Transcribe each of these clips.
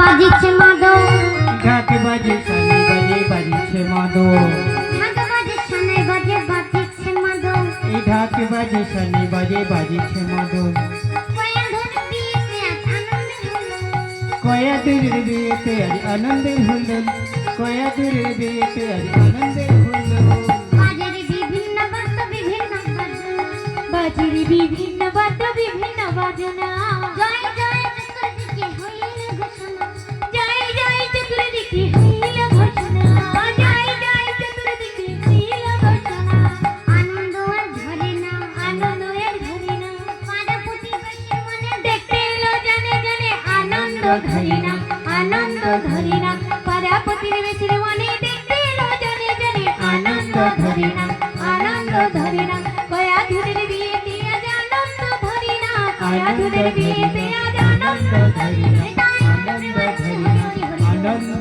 বাজিছে মাদক ঢাক বাজে সানি বাজে বাজিছে মাদো। ঢাক বাজে সানাই বাজে বাজিছে মাদক এই ঢাক বাজে সানি বাজে বাজিছে মাদো। কয়া ধন বিয়েতে আজ আনন্দ হলো। কয়া দূরের বিয়েতে আজ আনন্দের হুল্লোড় কয়া দূরের বিয়েতে আজ আনন্দের হুল্লোড় বাজের বিভিন্ন বাদ্য বিভিন্ন বাজনা। বিভিন্ন বাদ্য বিভিন্ন বাজনা। জয় জয় চতুর্দিকে হইল ঘোষণা।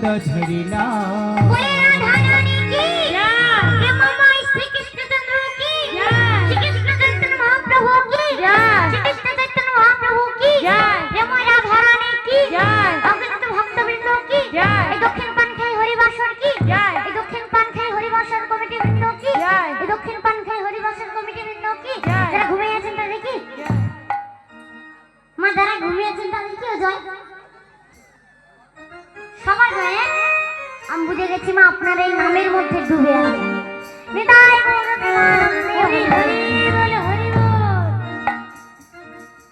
কয়া ধুরের বুঝে গেছি মা, আপনার এই নামের মধ্যে ডুবে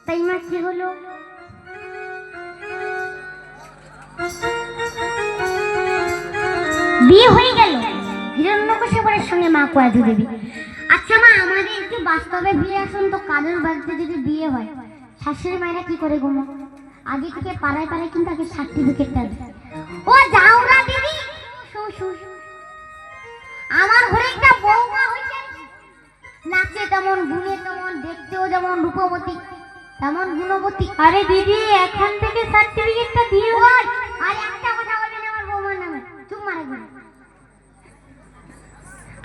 তাই মা, কি হলো? বিয়ে হয়ে গেল। হিরণ্যকশিপুরের সঙ্গে মা কয়াধু দেবী। আচ্ছা মা, আমাদের একটু বাস্তবে বিয়ে আসুন তো কাজের বাড়িতে যদি বিয়ে হয়? শাশুড়ি মায়েরা কি করে ঘুমো? আগে থেকে পাড়ায় পাড়ায় কিন্তু আগে সার্টিফিকেটটা দেয় ও যাও না দিদি। আমার ঘরে একটা বৌমা হয়েছে নাচে তেমন গুণে তেমন দেখতেও যেমন রূপবতী তেমন গুণবতী। আরে দিদি এখন থেকে সার্টিফিকেটটা দিয়ে ওই, আর একটা কথা বলবি না আমার বৌমার নামে। চুপ মারে।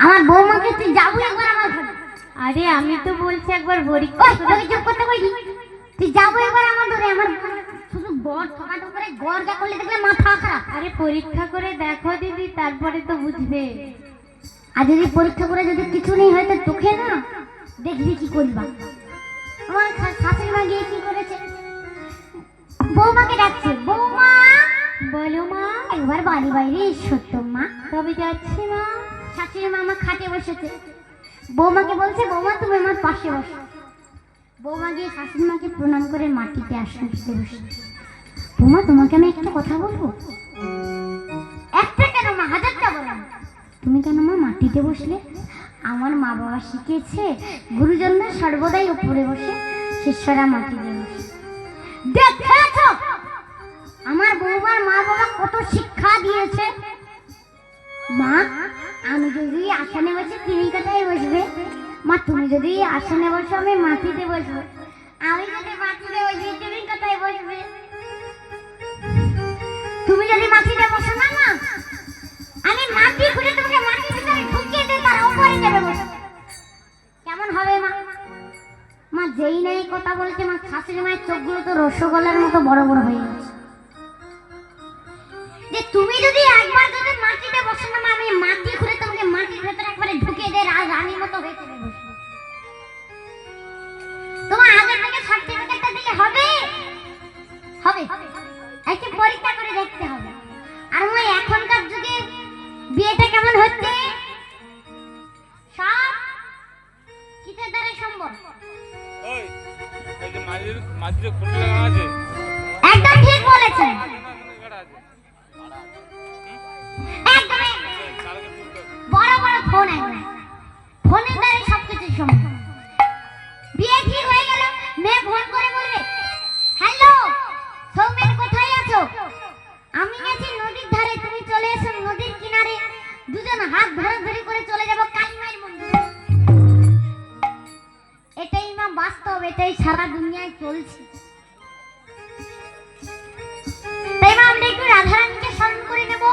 আমার বৌমাকে তুই যাব একবার আমার ঘরে। আরে আমি তো বলছি একবার ওই চুপ করতে কইনি তুই যাব একবার আমার ঘরে আমার শুধু গড় যা করলে দেখলে মাথা খারাপ। আরে পরীক্ষা করে দেখো দিদি, তারপরে তো বুঝবে। আর যদি পরীক্ষা করে যদি কিছু নেই হয়তো তোকে না, দেখবি কি করবা। আমার শাশুড়ি মা গিয়ে কি করেছে? বৌমাকে ডাকছে, বৌমা! বলো মা একবার বাড়ি বাইরে এসো মা। তবে যাচ্ছি মা। শাশুড়ি মা আমার খাটে বসেছে। বৌমাকে বলছে, বৌমা, তুমি আমার পাশে বসো। বৌমা গিয়ে শাশুড়ি মাকে প্রণাম করে মাটিতে আসন দিতে বসে বৌমা তোমাকে আমি একটা কথা বলব? একটা কেন মা? হাজারটা বলো। তুমি কেন মা মাটিতে বসলে? আমার মা বাবা শিখেছে গুরুজনরা সর্বদাই উপরে বসে শিষ্যরা মাটিতে বসে। দেখেছ আমার বৌমার মা বাবা কত শিক্ষা দিয়েছে। মা আমি যদি আসনে বসে তিনি কোথায় বসবে মা তুমি যদি আসনে বসো আমি মাটিতে বসবো। আমি যদি মাটিতে বসি তুমি যেই নাই কথা বলছে, মা শাশুড়ি মায়ের চোখগুলো তো রসগোল্লার মতো বড় বড় হয়ে গেছে। যে তুমি যদি একবার যদি মাটিতে না আমি মাটি খুঁড়ে তোমাকে মাটির ভেতরে একবারে ঢুকিয়ে দিয়ে রানীর মতো হয়ে বসে তোমার থেকে সার্টিফিকেটটা দিলে হবে? হবে। একটু পরীক্ষা করে দেখতে হবে। আর মই এখনকার যুগে বিয়েটা কেমন হচ্ছে? একদম ঠিক বলেছেন। একদম একদম। কালকে তুলতে হবে। বড় বড় ফোন একদম ফোনের দ্বারাই সবকিছু সম্ভব বিয়ে ঠিক হয়ে গেল মেয়ে ফোন করে বলবে হ্যালো সৌমেন কোথায় আছো? আমি গেছি নদীর ধারে তুমি চলে এসো নদীর কিনারে। দুজন হাত ধরে বাস্তব এটাই সারা দুনিয়ায় চলছে। তাই আমরা একটু রাধারানীকে স্মরণ করে নেব।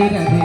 கைரவே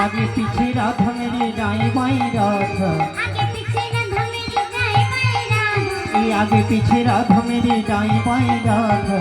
আগে পিছে রাধা মেরে নাই মাই রাধা আগে পিছে রাধা মেরে নাই মাই রাধা